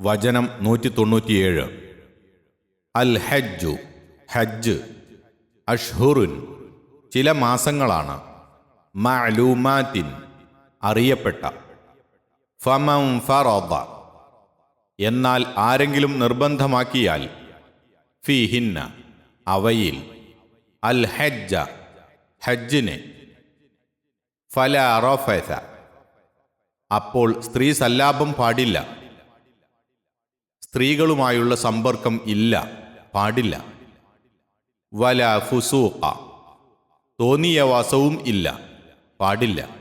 വചനം നൂറ്റി തൊണ്ണൂറ്റിയേഴ് അൽ ഹജ്ജു ഹജ്ജ് അഷ്ഹുറുൻ ചില മാസങ്ങളാണ്. മഅലൂമാത്തിൻ അറിയപ്പെട്ട. ഫമം ഫറദ എന്നാൽ ആരെങ്കിലും നിർബന്ധമാക്കിയാൽ ഫീഹിന്ന അവയിൽ. അൽ ഹജ്ജ ഹജ്ജിനെ. ഫല റഫസ അപ്പോൾ സ്ത്രീ സല്ലാപം പാടില്ല. സ്ത്രീകളുമായുള്ള സമ്പർക്കം ഇല്ല പാടില്ല. വല ഫുസൂഖ തോന്നിയ വാസവും ഇല്ല പാടില്ല.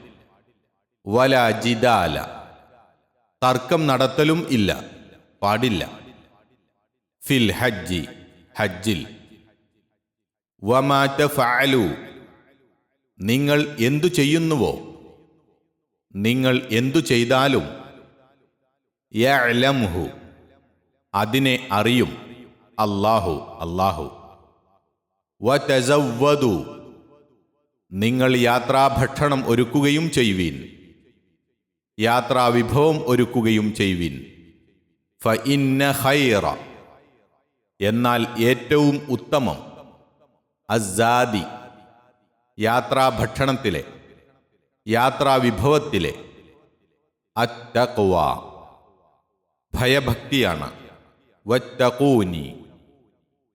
വല ജിദാല തർക്കം നടത്തലും ഇല്ല പാടില്ല. ഫിൽ ഹജ്ജി ഹജ്ജിൽ. വമാറ്റ ഫാലു നിങ്ങൾ എന്തു ചെയ്യുന്നുവോ? നിങ്ങൾ എന്തു ചെയ്താലും അതിനെ അറിയും. അല്ലാഹു അല്ലാഹു. വതസവ്വദു. നിങ്ങൾ യാത്രാഭക്ഷണം ഒരുക്കുകയും ചെയ്യുവീൻ യാത്രാവിഭവം ഒരുക്കുകയും ചെയ്യുവീൻ ഫ ഇന്ന ഖൈറ. എന്നാൽ ഏറ്റവും ഉത്തമം അസാദി യാത്രാഭക്ഷണത്തിലെ യാത്രാവിഭവത്തിലെ അറ്റക്കുവ ഭയഭക്തിയാണ്. വത്തകൂനി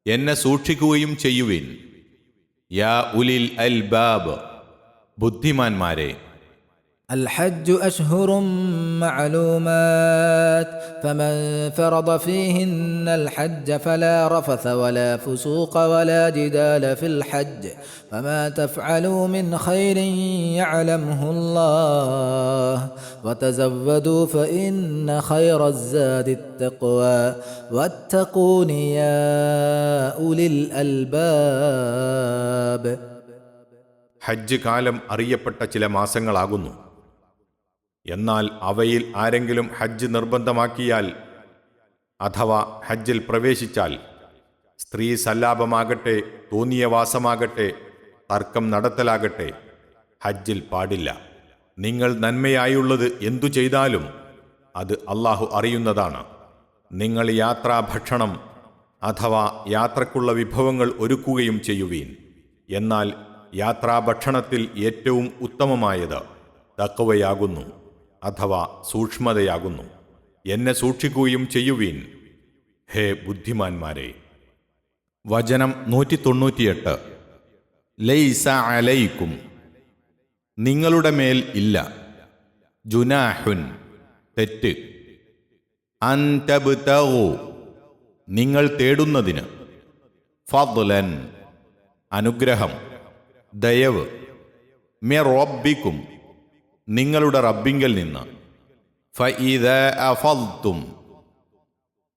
എന്നെ സൂക്ഷിക്കുകയും ചെയ്യുവിൻ. യാ ഉലിൽ അൽബാബ്. ബുദ്ധിമാന്മാരെ. الحج أشهر معلومات فمن فرض فيهن الحج فلا رفث ولا فسوق ولا جدال في الحج فما تفعلوا من خير يعلمه الله وتزودوا فإن خير الزاد التقوى واتقون يا أولي الألباب ഹജ്ജ് കാലം അറിയപ്പെട്ട ചില മാസങ്ങളാകുന്നു എന്നാൽ അവയിൽ ആരെങ്കിലും ഹജ്ജ് നിർബന്ധമാക്കിയാൽ അഥവാ ഹജ്ജിൽ പ്രവേശിച്ചാൽ സ്ത്രീ സല്ലാപമാകട്ടെ തോന്നിയ വാസമാകട്ടെ തർക്കം നടത്തലാകട്ടെ ഹജ്ജിൽ പാടില്ല. നിങ്ങൾ നന്മയായുള്ളത് എന്തു ചെയ്താലും അത് അള്ളാഹു അറിയുന്നതാണ്. നിങ്ങൾ യാത്രാഭക്ഷണം അഥവാ യാത്രക്കുള്ള വിഭവങ്ങൾ ഒരുക്കുകയും ചെയ്യുവീൻ. എന്നാൽ യാത്രാഭക്ഷണത്തിൽ ഏറ്റവും ഉത്തമമായത് തക്കവയാകുന്നു അഥവാ സൂക്ഷ്മതയാകുന്നു. എന്നെ സൂക്ഷിക്കുകയും ചെയ്യുവീൻ. ഹേ ബുദ്ധിമാന്മാരെ. വചനം നൂറ്റി തൊണ്ണൂറ്റിയെട്ട് ലൈസ അലയിക്കും നിങ്ങളുടെ മേൽ ഇല്ല. ജുനാഹുൻ. തെറ്റ്. അൻതബ്തഗു നിങ്ങൾ തേടുന്നതിന്. ഫദ്ലൻ. അനുഗ്രഹം. ദയവ്. മെ റബ്ബിക്കും നിങ്ങളുടെ റബ്ബിങ്കൽ നിന്ന്. ഫും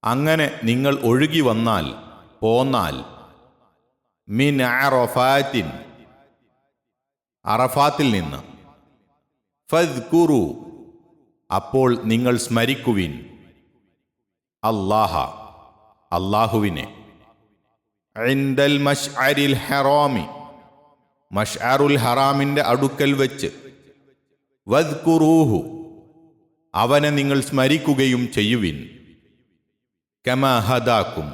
അങ്ങനെ നിങ്ങൾ ഒഴുകി വന്നാൽ പോന്നാൽ മിൻ അറഫാത്തിൻ അറഫാത്തിൽ നിന്ന്. ഫുറു അപ്പോൾ നിങ്ങൾ സ്മരിക്കുവിൻ. അല്ലാഹ അല്ലാഹുവിനെ. മഷ്അരിൽ ഹറാമി മഷ്അറുൽ ഹറാമിന്റെ അടുക്കൽ വെച്ച്. വദ്കുറൂഹു. അവനെ നിങ്ങൾ സ്മരിക്കുകയും ചെയ്യുവിൻ. കമഹദാക്കും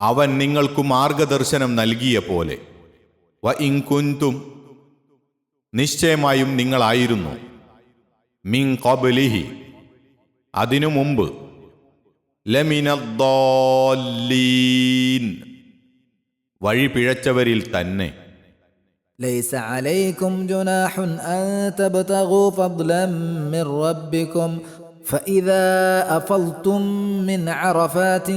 അവൻ നിങ്ങൾക്ക് മാർഗദർശനം നൽകിയ പോലെ. വ ഇൻകുന്തും നിശ്ചയമായും നിങ്ങളായിരുന്നു. മിൻ കബലിഹി അതിനു മുമ്പ്. ലമിനദ്ദാല്ലീൻ. വഴി പിഴച്ചവരിൽ തന്നെ. ليس عليكم جناح أن تبتغوا فضلا من ربكم فإذا أفضتم من عرفات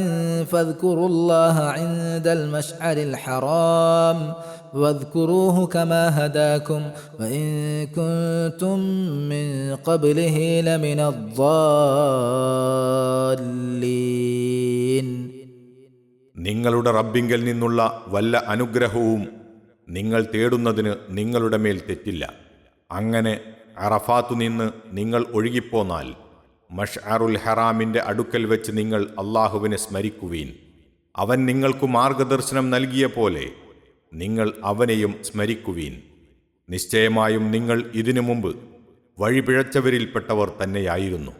فاذكروا الله عند المشعر الحرام واذكروه كما هداكم وإن كنتم من قبله لمن الضالين നിങ്ങളുടെ റബ്ബിങ്കൽ നിന്നുള്ള വല്ല അനുഗ്രഹവും നിങ്ങൾ തേടുന്നതിന് നിങ്ങളുടെ മേൽ തെറ്റില്ല. അങ്ങനെ അറഫാത്തു നിന്ന് നിങ്ങൾ ഒഴുകിപ്പോന്നാൽ മഷ്അറുൽ ഹറാമിന്റെ അടുക്കൽ വെച്ച് നിങ്ങൾ അള്ളാഹുവിനെ സ്മരിക്കുവീൻ. അവൻ നിങ്ങൾക്കു മാർഗദർശനം നൽകിയ പോലെ നിങ്ങൾ അവനെയും സ്മരിക്കുവീൻ. നിശ്ചയമായും നിങ്ങൾ ഇതിനു മുമ്പ് വഴിപിഴച്ചവരിൽപ്പെട്ടവർ തന്നെയായിരുന്നു.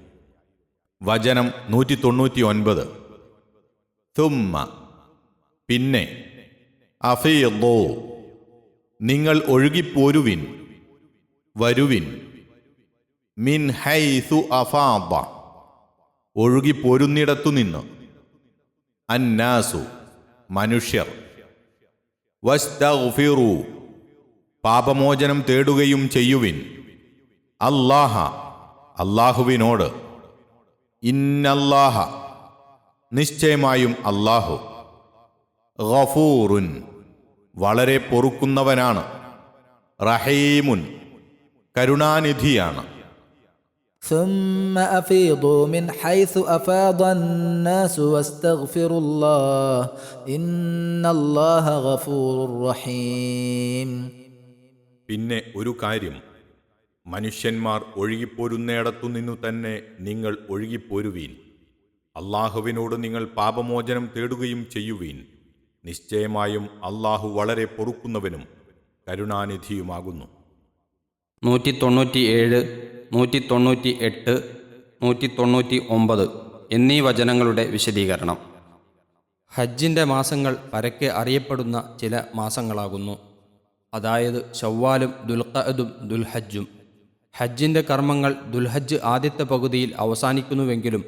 വചനം നൂറ്റി തൊണ്ണൂറ്റി ഒൻപത് തുമ്മ പിന്നെ അഫീദോ. നിങ്ങൾ ഒഴുകിപ്പോരുവിൻ വരുവിൻ. മിൻ ഹൈസു അഫാബ ഒഴുകിപ്പോരുന്നിടത്തു നിന്ന്. അന്നാസു മനുഷ്യർ. വസ്തഫിറു പാപമോചനം തേടുകയും ചെയ്യുവിൻ. അല്ലാഹ അല്ലാഹുവിനോട്. ഇന്നല്ലാഹ നിശ്ചയമായും അല്ലാഹു. ഗഫൂറുൻ. വളരെ പൊറുക്കുന്നവനാണ് റഹീമുൻ കരുണാനിധിയാണ് ثم أفيضوا من حيث أفاض الناس واستغفروا الله إن الله غفور رحيم പിന്നെ ഒരു കാര്യം മനുഷ്യന്മാർ ഒഴുകിപ്പോരുന്നിടത്തു നിന്നു തന്നെ നിങ്ങൾ ഒഴുകിപ്പോരുവീൻ അള്ളാഹുവിനോട് നിങ്ങൾ പാപമോചനം തേടുകയും ചെയ്യുവീൻ നിശ്ചയമായും അള്ളാഹു വളരെ പൊറുക്കുന്നവനും കരുണാനിധിയുമാകുന്നു. നൂറ്റി തൊണ്ണൂറ്റി ഏഴ് നൂറ്റി തൊണ്ണൂറ്റി എട്ട് നൂറ്റി തൊണ്ണൂറ്റി ഒമ്പത് എന്നീ വചനങ്ങളുടെ വിശദീകരണം. ഹജ്ജിന്റെ മാസങ്ങൾ പരക്കെ അറിയപ്പെടുന്ന ചില മാസങ്ങളാകുന്നു. അതായത് ഷവ്വാലും ദുൽഖഅദും ദുൽഹജ്ജും. ഹജ്ജിന്റെ കർമ്മങ്ങൾ ദുൽഹജ്ജ് ആദ്യത്തെ പകുതിയിൽ അവസാനിക്കുന്നുവെങ്കിലും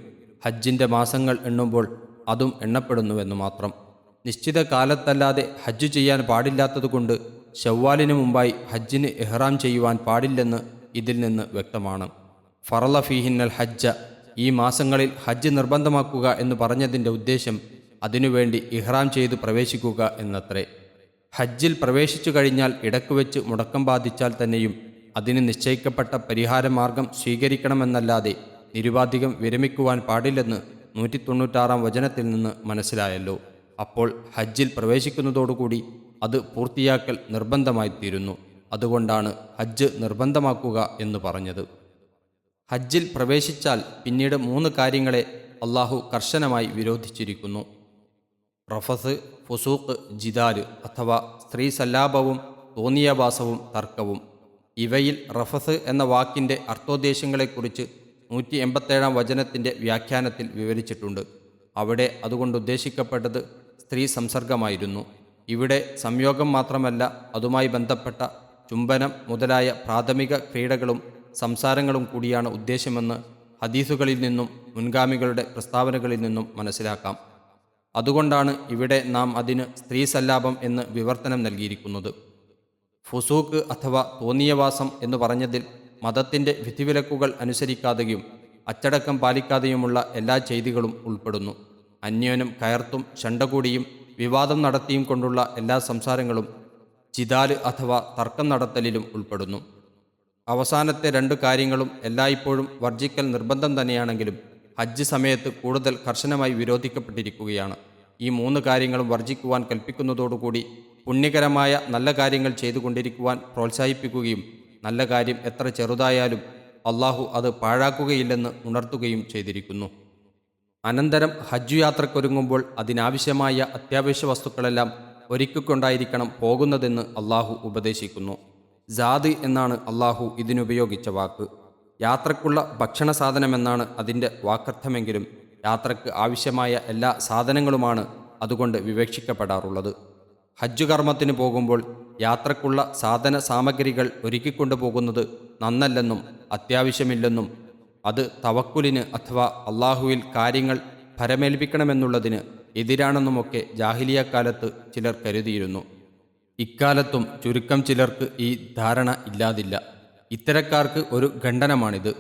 ഹജ്ജിന്റെ മാസങ്ങൾ എണ്ണുമ്പോൾ അതും എണ്ണപ്പെടുന്നുവെന്ന് മാത്രം. നിശ്ചിത കാലത്തല്ലാതെ ഹജ്ജ് ചെയ്യാൻ പാടില്ലാത്തതുകൊണ്ട് ഷവ്വാലിന് മുമ്പായി ഹജ്ജിന് ഇഹ്റാം ചെയ്യുവാൻ പാടില്ലെന്ന് ഇതിൽ നിന്ന് വ്യക്തമാണ്. ഫറല ഫീഹിന്നൽ ഹജ്ജ ഈ മാസങ്ങളിൽ ഹജ്ജ് നിർബന്ധമാക്കുക എന്ന് പറഞ്ഞതിന്റെ ഉദ്ദേശം അതിനുവേണ്ടി ഇഹ്റാം ചെയ്ത് പ്രവേശിക്കുക എന്നത്രേ. ഹജ്ജിൽ പ്രവേശിച്ചു കഴിഞ്ഞാൽ ഇടയ്ക്ക് വെച്ച് മുടക്കം ബാധിച്ചാൽ തന്നെയും അതിന് നിശ്ചയിക്കപ്പെട്ട പരിഹാരമാർഗം സ്വീകരിക്കണമെന്നല്ലാതെ നിരുപാധികം വിരമിക്കുവാൻ പാടില്ലെന്ന് നൂറ്റി തൊണ്ണൂറ്റാറാം വചനത്തിൽ നിന്ന് മനസ്സിലായല്ലോ. അപ്പോൾ ഹജ്ജിൽ പ്രവേശിക്കുന്നതോടുകൂടി അത് പൂർത്തിയാക്കൽ നിർബന്ധമായിത്തീരുന്നു. അതുകൊണ്ടാണ് ഹജ്ജ് നിർബന്ധമാക്കുക എന്ന് പറഞ്ഞത്. ഹജ്ജിൽ പ്രവേശിച്ചാൽ പിന്നീട് മൂന്ന് കാര്യങ്ങളെ അള്ളാഹു കർശനമായി വിരോധിച്ചിരിക്കുന്നു. റഫസ് ഫുസൂഖ് ജിദാൽ അഥവാ സ്ത്രീ സല്ലാപവും തോന്നിയവാസവും തർക്കവും. ഇവയിൽ റഫസ് എന്ന വാക്കിന്റെ അർത്ഥോദ്ദേശങ്ങളെക്കുറിച്ച് നൂറ്റി എൺപത്തേഴാം വചനത്തിന്റെ വ്യാഖ്യാനത്തിൽ വിവരിച്ചിട്ടുണ്ട്. അവിടെ അതുകൊണ്ട് ഉദ്ദേശിക്കപ്പെട്ടത് സ്ത്രീ സംസർഗമായിരുന്നു. ഇവിടെ സംയോഗം മാത്രമല്ല അതുമായി ബന്ധപ്പെട്ട ചുംബനം മുതലായ പ്രാഥമിക ക്രീഡകളും സംസാരങ്ങളും കൂടിയാണ് ഉദ്ദേശമെന്ന് ഹദീസുകളിൽ നിന്നും മുൻഗാമികളുടെ പ്രസ്താവനകളിൽ നിന്നും മനസ്സിലാക്കാം. അതുകൊണ്ടാണ് ഇവിടെ നാം അതിന് സ്ത്രീ സല്ലാപം എന്ന് വിവർത്തനം നൽകിയിരിക്കുന്നത്. ഫുസൂക്ക് അഥവാ തോന്നിയവാസം എന്ന് പറഞ്ഞതിൽ മതത്തിന്റെ വിധിവിലക്കുകൾ അനുസരിക്കാതെയും അച്ചടക്കം പാലിക്കാതെയുമുള്ള എല്ലാ ചെയ്തികളും ഉൾപ്പെടുന്നു. അന്യോന്യം കയർത്തും ചണ്ടകൂടിയും വിവാദം നടത്തിയും കൊണ്ടുള്ള എല്ലാ സംസാരങ്ങളും ചിതാൽ അഥവാ തർക്കം നടത്തലിലും ഉൾപ്പെടുന്നു. അവസാനത്തെ രണ്ട് കാര്യങ്ങളും എല്ലായ്പ്പോഴും വർജിക്കൽ നിർബന്ധം തന്നെയാണെങ്കിലും ഹജ്ജ് സമയത്ത് കൂടുതൽ കർശനമായി വിരോധിക്കപ്പെട്ടിരിക്കുകയാണ്. ഈ മൂന്ന് കാര്യങ്ങളും വർജിക്കുവാൻ കൽപ്പിക്കുന്നതോടുകൂടി പുണ്യകരമായ നല്ല കാര്യങ്ങൾ ചെയ്തുകൊണ്ടിരിക്കുവാൻ പ്രോത്സാഹിപ്പിക്കുകയും നല്ല കാര്യം എത്ര ചെറുതായാലും അള്ളാഹു അത് പാഴാക്കുകയില്ലെന്ന് ഉണർത്തുകയും ചെയ്തിരിക്കുന്നു. അനന്തരം ഹജ്ജ് യാത്രക്കൊരുങ്ങുമ്പോൾ അതിനാവശ്യമായ അത്യാവശ്യ വസ്തുക്കളെല്ലാം ഒരുക്കിക്കൊണ്ടായിരിക്കണം പോകുന്നതെന്ന് അള്ളാഹു ഉപദേശിക്കുന്നു. ജാദ് എന്നാണ് അള്ളാഹു ഇതിനുപയോഗിച്ച വാക്ക്. യാത്രക്കുള്ള ഭക്ഷണ സാധനമെന്നാണ് അതിന്റെ വാക്കർത്ഥമെങ്കിലും യാത്രയ്ക്ക് ആവശ്യമായ എല്ലാ സാധനങ്ങളുമാണ് അതുകൊണ്ട് വിവക്ഷിക്കപ്പെടാറുള്ളത്. ഹജ്ജ് കർമ്മത്തിന് പോകുമ്പോൾ യാത്രക്കുള്ള സാധന സാമഗ്രികൾ ഒരുക്കിക്കൊണ്ടു പോകുന്നത് നന്നല്ലെന്നും അത്യാവശ്യമില്ലെന്നും അത് തവക്കുലിന് അഥവാ അള്ളാഹുവിൽ കാര്യങ്ങൾ ഫരമേൽപ്പിക്കണമെന്നുള്ളതിന് എതിരാണെന്നുമൊക്കെ ജാഹിലിയക്കാലത്ത് ചിലർ കരുതിയിരുന്നു. ഇക്കാലത്തും ചുരുക്കം ചിലർക്ക് ഈ ധാരണ ഇല്ലാതില്ല. ഇത്തരക്കാർക്ക് ഒരു ഖണ്ഡനമാണിത്.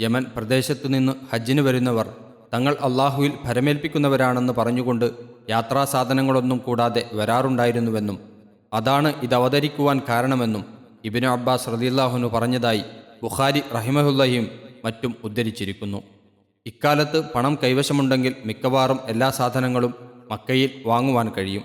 യമൻ പ്രദേശത്തു നിന്ന് ഹജ്ജിന് വരുന്നവർ തങ്ങൾ അള്ളാഹുവിൽ ഫരമേൽപ്പിക്കുന്നവരാണെന്ന് പറഞ്ഞുകൊണ്ട് യാത്രാ സാധനങ്ങളൊന്നും കൂടാതെ വരാറുണ്ടായിരുന്നുവെന്നും അതാണ് ഇത് അവതരിക്കുവാൻ കാരണമെന്നും ഇബിനു അബ്ബാസ് റദിയല്ലാഹുനു പറഞ്ഞതായി ബുഖാരി റഹിമഹുല്ലയും മറ്റും ഉദ്ധരിച്ചിരിക്കുന്നു. ഇക്കാലത്ത് പണം കൈവശമുണ്ടെങ്കിൽ മിക്കവാറും എല്ലാ സാധനങ്ങളും മക്കയിൽ വാങ്ങുവാൻ കഴിയും.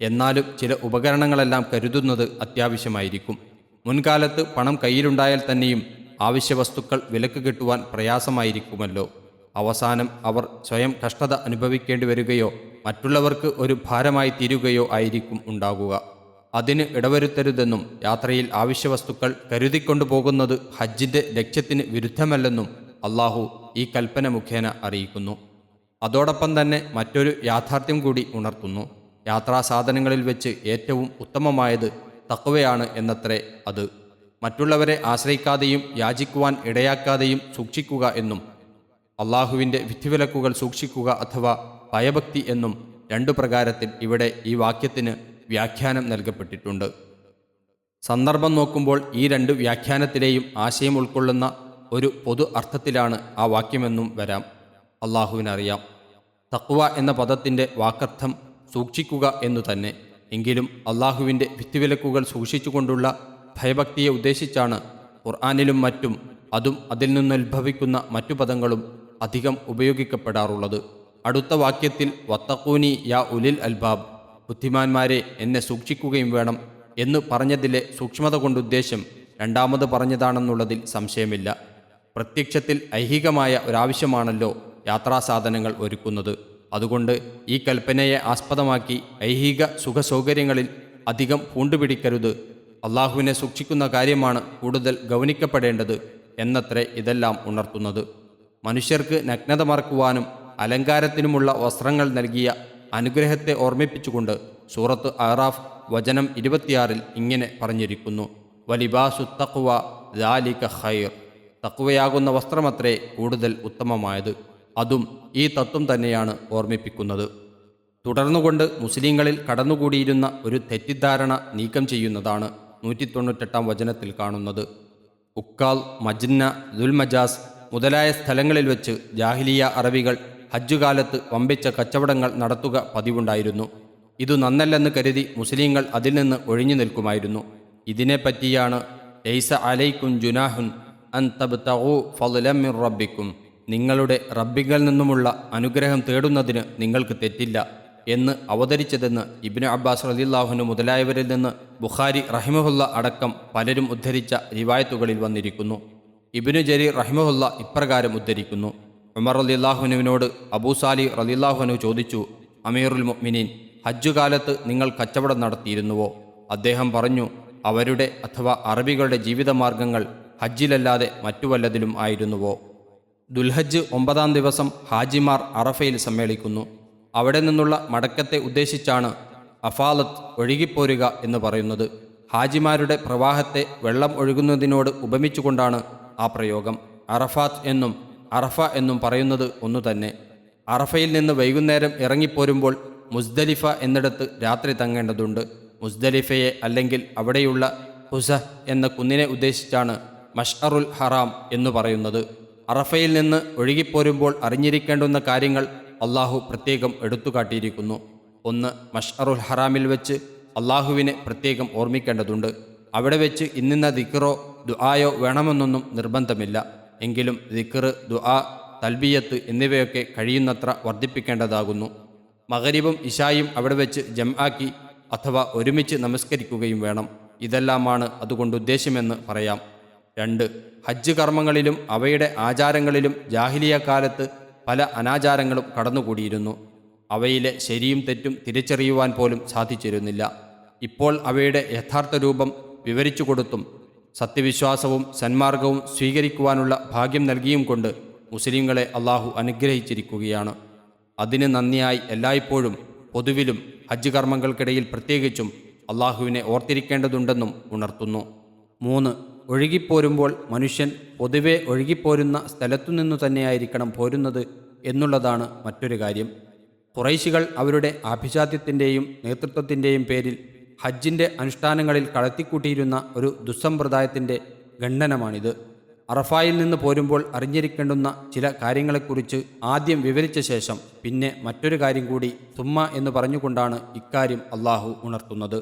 എന്നാലും ചില ഉപകരണങ്ങളെല്ലാം കരുതുന്നത് അത്യാവശ്യമായിരിക്കും. മുൻകാലത്ത് പണം കയ്യിലുണ്ടായാൽ തന്നെയും ആവശ്യ വസ്തുക്കൾ വിലക്ക് കിട്ടുവാൻ പ്രയാസമായിരിക്കുമല്ലോ. അവസാനം അവർ സ്വയം കഷ്ടത അനുഭവിക്കേണ്ടി വരികയോ മറ്റുള്ളവർക്ക് ഒരു ഭാരമായി തീരുകയോ ആയിരിക്കും ഉണ്ടാകുക. അതിന് ഇടവരുത്തരുതെന്നും യാത്രയിൽ ആവശ്യ വസ്തുക്കൾ കരുതിക്കൊണ്ടുപോകുന്നത് ഹജ്ജിന്റെ ലക്ഷ്യത്തിന് വിരുദ്ധമല്ലെന്നും അള്ളാഹു ഈ കൽപ്പന മുഖേന അറിയിക്കുന്നു. അതോടൊപ്പം തന്നെ മറ്റൊരു യാഥാർത്ഥ്യം കൂടി ഉണർത്തുന്നു. യാത്രാ സാധനങ്ങളിൽ വെച്ച് ഏറ്റവും ഉത്തമമായത് തക്കവയാണ് എന്നത്രേ അത്. മറ്റുള്ളവരെ ആശ്രയിക്കാതെയും യാചിക്കുവാൻ ഇടയാക്കാതെയും സൂക്ഷിക്കുക എന്നും അള്ളാഹുവിന്റെ വിധിവിലക്കുകൾ സൂക്ഷിക്കുക അഥവാ ഭയഭക്തി എന്നും രണ്ടു പ്രകാരത്തിൽ ഇവിടെ ഈ വാക്യത്തിന് വ്യാഖ്യാനം നൽകപ്പെട്ടിട്ടുണ്ട്. സന്ദർഭം നോക്കുമ്പോൾ ഈ രണ്ട് വ്യാഖ്യാനത്തിലെയും ആശയം ഉൾക്കൊള്ളുന്ന ഒരു പൊതു അർത്ഥത്തിലാണ് ആ വാക്യമെന്നും വരാം. അള്ളാഹുവിനറിയാം. തക്വ എന്ന പദത്തിന്റെ വാക്കർത്ഥം സൂക്ഷിക്കുക എന്നു തന്നെ. എങ്കിലും അള്ളാഹുവിന്റെ ഭിത്തിവിലക്കുകൾ സൂക്ഷിച്ചുകൊണ്ടുള്ള ഭയഭക്തിയെ ഉദ്ദേശിച്ചാണ് ഖുർആാനിലും മറ്റും അതും അതിൽ നിന്നുത്ഭവിക്കുന്ന മറ്റു പദങ്ങളും അധികം ഉപയോഗിക്കപ്പെടാറുള്ളത്. അടുത്ത വാക്യത്തിൽ വത്തക്കൂനി യാ ഉലിൽ അൽബാബ്. ബുദ്ധിമാന്മാരെ എന്നെ സൂക്ഷിക്കുകയും വേണം എന്ന് പറഞ്ഞതിലെ സൂക്ഷ്മത കൊണ്ടുദ്ദേശം രണ്ടാമത് പറഞ്ഞതാണെന്നുള്ളതിൽ സംശയമില്ല. പ്രത്യക്ഷത്തിൽ ഐഹികമായ ഒരാവശ്യമാണല്ലോ യാത്രാസാധനങ്ങൾ ഒരുക്കുന്നത്. അതുകൊണ്ട് ഈ കൽപ്പനയെ ആസ്പദമാക്കി ഐഹിക സുഖസൗകര്യങ്ങളിൽ അധികം പൂണ്ടുപിടിക്കരുത്. അള്ളാഹുവിനെ സൂക്ഷിക്കുന്ന കാര്യമാണ് കൂടുതൽ ഗൗനിക്കപ്പെടേണ്ടത് എന്നത്രേ ഇതെല്ലാം ഉണർത്തുന്നത്. മനുഷ്യർക്ക് നഗ്നത മറക്കുവാനും അലങ്കാരത്തിനുമുള്ള വസ്ത്രങ്ങൾ നൽകിയ അനുഗ്രഹത്തെ ഓർമ്മിപ്പിച്ചുകൊണ്ട് സൂറത്ത് അറാഫ് വചനം ഇരുപത്തിയാറിൽ ഇങ്ങനെ പറഞ്ഞിരിക്കുന്നു. വലിബാസു തക്വ ദാലിക ഖൈർ. തക്വയാകുന്ന വസ്ത്രമത്രേ കൂടുതൽ ഉത്തമമായത്. അതും ഈ തത്വം തന്നെയാണ് ഓർമ്മിപ്പിക്കുന്നത്. തുടർന്നുകൊണ്ട് മുസ്ലിങ്ങളിൽ കടന്നുകൂടിയിരുന്ന ഒരു തെറ്റിദ്ധാരണ നീക്കം ചെയ്യുന്നതാണ് നൂറ്റി തൊണ്ണൂറ്റെട്ടാം വചനത്തിൽ കാണുന്നത്. ഉക്കാൽ മജ്ന ദുൽമജാസ് മുതലായ സ്ഥലങ്ങളിൽ വെച്ച് ജാഹിലിയ അറബികൾ ഹജ്ജുകാലത്ത് വമ്പിച്ച കച്ചവടങ്ങൾ നടത്തുക പതിവുണ്ടായിരുന്നു. ഇതു നന്നല്ലെന്ന് കരുതി മുസ്ലിങ്ങൾ അതിൽ നിന്ന് ഒഴിഞ്ഞു നിൽക്കുമായിരുന്നു. ഇതിനെപ്പറ്റിയാണ് എയ്സ അലൈക്കും ജുനാഹുൻ അൻ തബ് തഹു ഫലമിർ റബ്ബിക്കും. നിങ്ങളുടെ റബ്ബികൾ നിന്നുമുള്ള അനുഗ്രഹം തേടുന്നതിന് നിങ്ങൾക്ക് തെറ്റില്ല എന്ന് അവതരിച്ചതെന്ന് ഇബിന് അബ്ബാസ് റലിള്ളാഹുനു മുതലായവരിൽ നിന്ന് ബുഖാരി റഹിമഹുല്ല അടക്കം പലരും ഉദ്ധരിച്ച റിവായത്തുകളിൽ വന്നിരിക്കുന്നു. ഇബിനു ജരീർ റഹിമഹുല്ല ഇപ്രകാരം ഉദ്ധരിക്കുന്നു. ഉമർ റലില്ലാഹുനുവിനോട് അബൂസാലി റലില്ലാഹുനു ചോദിച്ചു അമീറുൽ മുഅ്മിനീൻ ഹജ്ജുകാലത്ത് നിങ്ങൾ കച്ചവടം നടത്തിയിരുന്നുവോ? അദ്ദേഹം പറഞ്ഞു അവരുടെ അഥവാ അറബികളുടെ ജീവിതമാർഗങ്ങൾ ഹജ്ജിലല്ലാതെ മറ്റു വല്ലതിലും ആയിരുന്നുവോ? ദുൽഹജ്ജ് ഒമ്പതാം ദിവസം ഹാജിമാർ അറഫയിൽ സമ്മേളിക്കുന്നു. അവിടെ നിന്നുള്ള മടക്കത്തെ ഉദ്ദേശിച്ചാണ് അഫാലത്ത് ഒഴുകിപ്പോരുക എന്ന് പറയുന്നത്. ഹാജിമാരുടെ പ്രവാഹത്തെ വെള്ളം ഒഴുകുന്നതിനോട് ഉപമിച്ചുകൊണ്ടാണ് ആ പ്രയോഗം. അറഫാത്ത് എന്നും അറഫ എന്നും പറയുന്നത് ഒന്നു തന്നെ. അറഫയിൽ നിന്ന് വൈകുന്നേരം ഇറങ്ങിപ്പോരുമ്പോൾ മുസ്ദലിഫ എന്നിടത്ത് രാത്രി തങ്ങേണ്ടതുണ്ട്. മുസ്ദലിഫയെ അല്ലെങ്കിൽ അവിടെയുള്ള ഹുസ എന്ന കുന്നിനെ ഉദ്ദേശിച്ചാണ് മഷ്അറുൽ ഹറാം എന്നു പറയുന്നത്. അറഫയിൽ നിന്ന് ഒഴുകിപ്പോരുമ്പോൾ അറിഞ്ഞിരിക്കേണ്ടുന്ന കാര്യങ്ങൾ അള്ളാഹു പ്രത്യേകം എടുത്തുകാട്ടിയിരിക്കുന്നു. ഒന്ന് മഷ്അറുൽ ഹറാമിൽ വെച്ച് അള്ളാഹുവിനെ പ്രത്യേകം ഓർമ്മിക്കേണ്ടതുണ്ട്. അവിടെ വെച്ച് ഇന്നിന്ന ദിക്കറോ ദുആയോ വേണമെന്നൊന്നും നിർബന്ധമില്ല. എങ്കിലും ദിക്കർ ദുആ തൽബിയത്ത് എന്നിവയൊക്കെ കഴിയുന്നത്ര വർദ്ധിപ്പിക്കേണ്ടതാകുന്നു. മകരീബും ഇഷായും അവിടെ വെച്ച് ജംആക്കി അഥവാ ഒരുമിച്ച് നമസ്കരിക്കുകയും വേണം. ഇതെല്ലാമാണ് അതുകൊണ്ട് ഉദ്ദേശമെന്ന് പറയാം. രണ്ട് ഹജ്ജ് കർമ്മങ്ങളിലും അവയുടെ ആചാരങ്ങളിലും ജാഹിലിയ കാലത്ത് പല അനാചാരങ്ങളും കടന്നുകൂടിയിരുന്നു. അവയിലെ ശരിയും തെറ്റും തിരിച്ചറിയുവാൻ പോലും സാധിച്ചിരുന്നില്ല. ഇപ്പോൾ അവയുടെ യഥാർത്ഥ രൂപം വിവരിച്ചു കൊടുത്തും സത്യവിശ്വാസവും സന്മാർഗവും സ്വീകരിക്കുവാനുള്ള ഭാഗ്യം നൽകിയും കൊണ്ട് മുസ്ലിങ്ങളെ അള്ളാഹു അനുഗ്രഹിച്ചിരിക്കുകയാണ്. അതിന് നന്ദിയായി എല്ലായ്പ്പോഴും പൊതുവിലും ഹജ്ജ് കർമ്മങ്ങൾക്കിടയിൽ പ്രത്യേകിച്ചും അള്ളാഹുവിനെ ഓർത്തിരിക്കേണ്ടതുണ്ടെന്നും ഉണർത്തുന്നു. മൂന്ന് ഒഴുകിപ്പോരുമ്പോൾ മനുഷ്യൻ പൊതുവെ ഒഴുകിപ്പോരുന്ന സ്ഥലത്തുനിന്നു തന്നെയായിരിക്കണം പോരുന്നത് എന്നുള്ളതാണ് മറ്റൊരു കാര്യം. കുറൈശികൾ അവരുടെ ആഭിജാത്യത്തിന്റെയും നേതൃത്വത്തിന്റെയും പേരിൽ ഹജ്ജിന്റെ അനുഷ്ഠാനങ്ങളിൽ കടത്തിക്കൂട്ടിയിരുന്ന ഒരു ദുസ്സമ്പ്രദായത്തിന്റെ ഖണ്ഡനമാണിത്. അറഫായിൽ നിന്ന് പോരുമ്പോൾ അറിഞ്ഞിരിക്കേണ്ടുന്ന ചില കാര്യങ്ങളെക്കുറിച്ച് ആദ്യം വിവരിച്ച ശേഷം പിന്നെ മറ്റൊരു കാര്യം കൂടി സുമ്മ എന്ന് പറഞ്ഞുകൊണ്ടാണ് ഇക്കാര്യം അള്ളാഹു ഉണർത്തുന്നത്.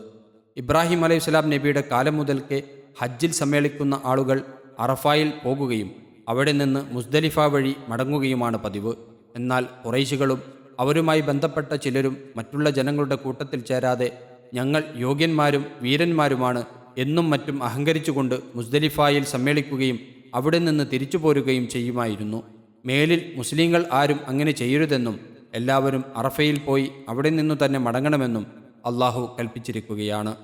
ഇബ്രാഹിം അലൈഹി സ്വലാം നബിയുടെ കാലം മുതൽക്കേ ഹജ്ജിൽ സമ്മേളിക്കുന്ന ആളുകൾ അറഫായിൽ പോകുകയും അവിടെ നിന്ന് മുസ്ദലിഫ വഴി മടങ്ങുകയുമാണ് പതിവ്. എന്നാൽ കുറൈശികളും അവരുമായി ബന്ധപ്പെട്ട ചിലരും മറ്റുള്ള ജനങ്ങളുടെ കൂട്ടത്തിൽ ചേരാതെ ഞങ്ങൾ യോഗ്യന്മാരും വീരന്മാരുമാണ് എന്നും മറ്റും അഹങ്കരിച്ചുകൊണ്ട് മുസ്ദലിഫായിൽ സമ്മേളിക്കുകയും അവിടെ നിന്ന് തിരിച്ചു പോരുകയും ചെയ്യുമായിരുന്നു. മേലിൽ മുസ്ലിങ്ങൾ ആരും അങ്ങനെ ചെയ്യരുതെന്നും എല്ലാവരും അറഫയിൽ പോയി അവിടെ നിന്നു തന്നെ മടങ്ങണമെന്നും അള്ളാഹു കൽപ്പിച്ചിരിക്കുകയാണ്.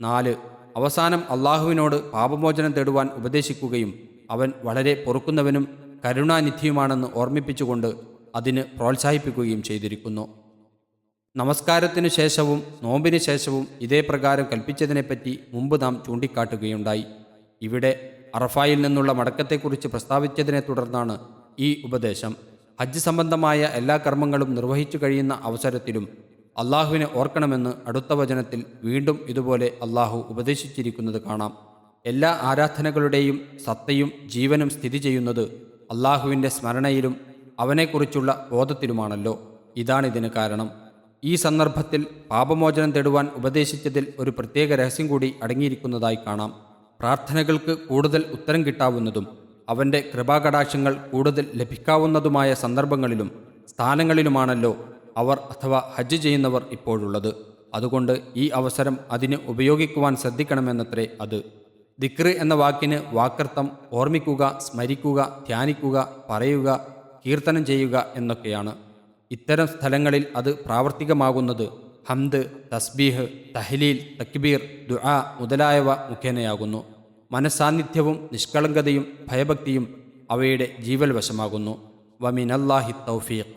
നാല് അവസാനം അള്ളാഹുവിനോട് പാപമോചനം തേടുവാൻ ഉപദേശിക്കുകയും അവൻ വളരെ പൊറുക്കുന്നവനും കരുണാനിധിയുമാണെന്ന് ഓർമ്മിപ്പിച്ചുകൊണ്ട് അതിന് പ്രോത്സാഹിപ്പിക്കുകയും ചെയ്തിരിക്കുന്നു. നമസ്കാരത്തിനു ശേഷവും നോമ്പിനു ശേഷവും ഇതേ പ്രകാരം കൽപ്പിച്ചതിനെപ്പറ്റി മുമ്പ് നാം ചൂണ്ടിക്കാട്ടുകയുണ്ടായി. ഇവിടെ അറഫായിൽ നിന്നുള്ള മടക്കത്തെക്കുറിച്ച് പ്രസ്താവിച്ചതിനെ തുടർന്നാണ് ഈ ഉപദേശം. ഹജ്ജ് സംബന്ധമായ എല്ലാ കർമ്മങ്ങളും നിർവഹിച്ചു കഴിയുന്ന അവസരത്തിലും അള്ളാഹുവിനെ ഓർക്കണമെന്ന് അടുത്ത വചനത്തിൽ വീണ്ടും ഇതുപോലെ അള്ളാഹു ഉപദേശിച്ചിരിക്കുന്നത് കാണാം. എല്ലാ ആരാധനകളുടെയും സത്തയും ജീവനും സ്ഥിതി ചെയ്യുന്നത് അള്ളാഹുവിന്റെ സ്മരണയിലും അവനെക്കുറിച്ചുള്ള ബോധത്തിലുമാണല്ലോ. ഇതാണിതിന് കാരണം. ഈ സന്ദർഭത്തിൽ പാപമോചനം തേടുവാൻ ഉപദേശിച്ചതിൽ ഒരു പ്രത്യേക രഹസ്യം കൂടി അടങ്ങിയിരിക്കുന്നതായി കാണാം. പ്രാർത്ഥനകൾക്ക് കൂടുതൽ ഉത്തരം കിട്ടാവുന്നതും അവന്റെ കൃപാകടാക്ഷങ്ങൾ കൂടുതൽ ലഭിക്കാവുന്നതുമായ സന്ദർഭങ്ങളിലും സ്ഥാനങ്ങളിലുമാണല്ലോ അവർ അഥവാ ഹജ്ജ് ചെയ്യുന്നവർ ഇപ്പോഴുള്ളത്. അതുകൊണ്ട് ഈ അവസരം അതിന് ഉപയോഗിക്കുവാൻ ശ്രദ്ധിക്കണമെന്നത്രേ അത്. ദിക്റ് എന്ന വാക്കിന് വാക്കർത്ഥം ഓർമ്മിക്കുക സ്മരിക്കുക ധ്യാനിക്കുക പറയുക കീർത്തനം ചെയ്യുക എന്നൊക്കെയാണ്. ഇത്തരം സ്ഥലങ്ങളിൽ അത് പ്രാവർത്തികമാകുന്നത് ഹംദ് തസ്ബീഹ് തഹ്ലീൽ തക്ബീർ ദുആ മുതലായവ മുഖേനയാകുന്നു. മനസാന്നിധ്യവും നിഷ്കളങ്കതയും ഭയഭക്തിയും അവയുടെ ജീവൽ വശമാകുന്നു വമിനല്ലാഹി തൗഫീഖ്.